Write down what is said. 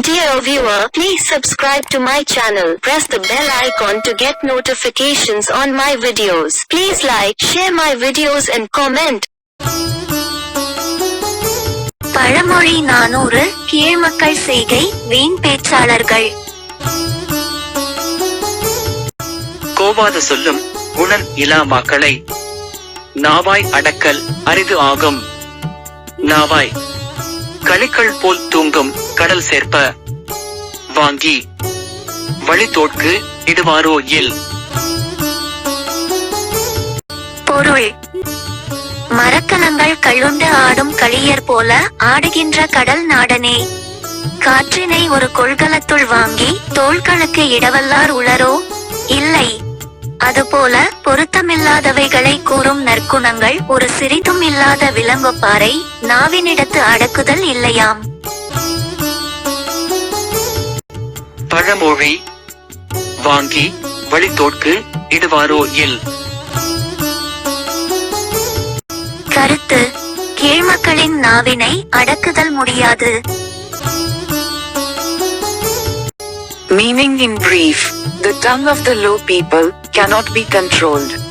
Dear viewer, please subscribe to my channel. Press the bell icon to get notifications on my videos. Please like, share my videos and comment. பழமொழி நானூறு கீழ்மக்கள் செய்கை வீண் பேச்சாளர்கள் கோவாத சொல்லும் குணன் இலா மக்களை நாவாய் அடக்கல் அரிது ஆகும் நாவாய் களிக்கள் போல் தூங்கும் கடல் சேர்ப்ப. வாங்கி. வழித்தோட்கு இடுவாரோ இல். பொருள். மரக்கலங்கள் கள்ளுண்டு ஆடும் களியர் போல ஆடுகின்ற கடல் நாடனே. காற்றினை ஒரு கொள்கலத்துள் வாங்கி தோள்களுக்கு இடவல்லார் உளரோ? இல்லை. அதுபோல பொருத்தமில்லாதவைகளை கூறும் நற்குணங்கள் ஒரு சிறிதும் இல்லாத விலங்கொப்பாரை நாவினிடத்து அடக்குதல் இல்லையாம். பழமொழி வாங்கி வழித்தோட்கு இடுவாரோ இல். கருத்து கீழ்மக்களின் நாவினை அடக்குதல் முடியாது. Meaning in brief, the tongue of the low people cannot be controlled.